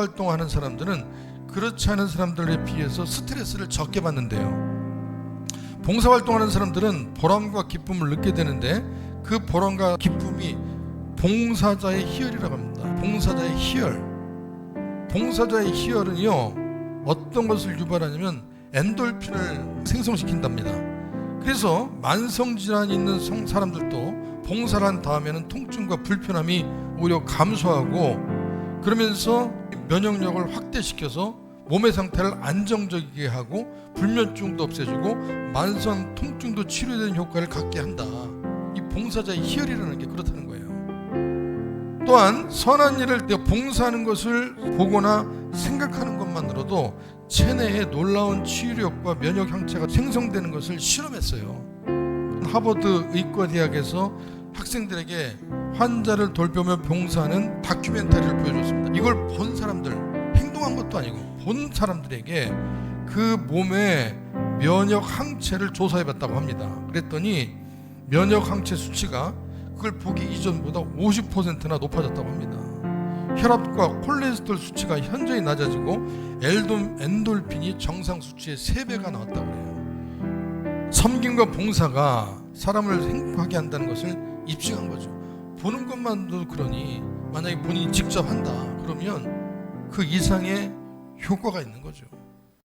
활동하는 사람들은 그렇지 않은 사람들에 비해서 스트레스를 적게 받는데요. 봉사 활동하는 사람들은 보람과 기쁨을 느끼게 되는데 그 보람과 기쁨이 봉사자의 희열이라고 합니다. 봉사자의 희열. 봉사자의 희열은요 어떤 것을 유발하냐면 엔돌핀을 생성시킨답니다. 그래서 만성 질환이 있는 성- 사람들도 봉사를 한 다음에는 통증과 불편함이 오히려 감소하고 그러면서 면역력을 확대시켜서 몸의 상태를 안정적이게 하고 불면증도 없애주고 만성 통증도 치료되는 효과를 갖게 한다. 이 봉사자의 희열이라는 게 그렇다는 거예요. 또한 선한 일을 내가 봉사하는 것을 보거나 생각하는 것만으로도 체내에 놀라운 치유력과 면역 항체가 생성되는 것을 실험했어요. 하버드 의과대학에서 학생들에게 환자를 돌보며 봉사하는 다큐멘터리를 보여 이걸 본 사람들 행동한 것도 아니고 본 사람들에게 그 몸의 면역 항체를 조사해 봤다고 합니다. 그랬더니 면역 항체 수치가 그걸 보기 이전보다 50%나 높아졌다고 합니다. 혈압과 콜레스테롤 수치가 현저히 낮아지고 엘돔 엔돌핀이 정상 수치의 3배가 나왔다고 해요. 섬김과 봉사가 사람을 행복하게 한다는 것을 입증한 거죠. 보는 것만도 그러니 만약에 본인이 직접 한다 그러면 그 이상의 효과가 있는 거죠.